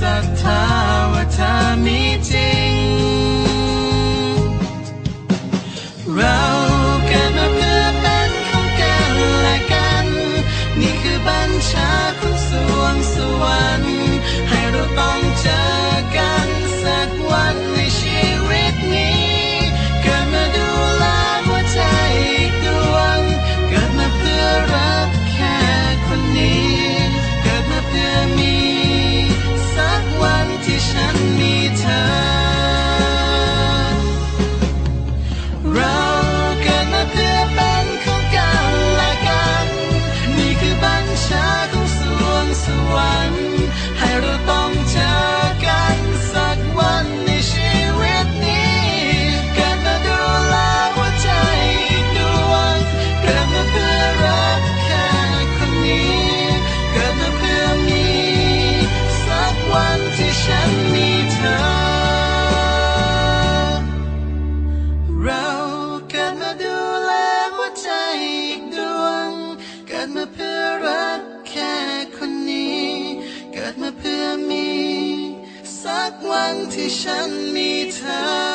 that time. วัน ให้รู้ต รั้ที่ฉันมีเธอ